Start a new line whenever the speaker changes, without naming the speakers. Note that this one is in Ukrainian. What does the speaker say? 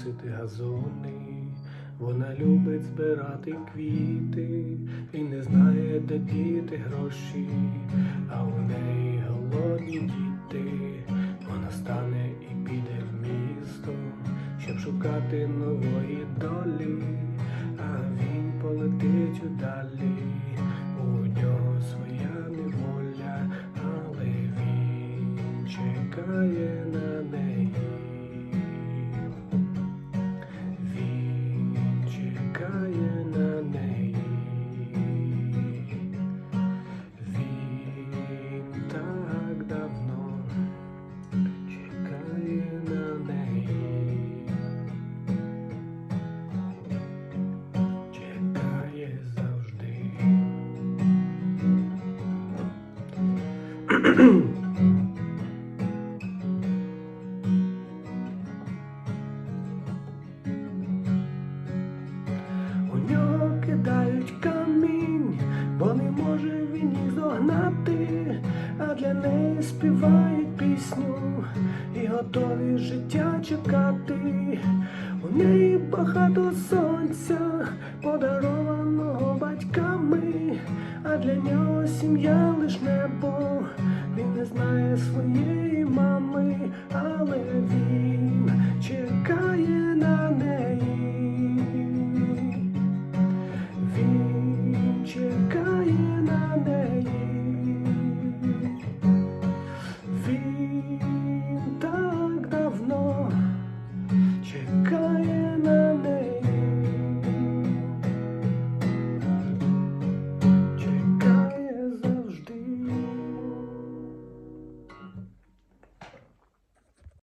косити газони, вона любить збирати квіти і не знає, де діти гроші, а у неї голодні діти. Вона стане і піде в місто, щоб шукати нової долі, а він полетить удалі. У нього своя неволя, але він чекає на неї. У нього кидають камінь, бо не може він їх зогнати, а для неї співають пісню і готові життя чекати. У неї багато сонця, подарованого батьками, а для нього сім'я лиш не знає своєї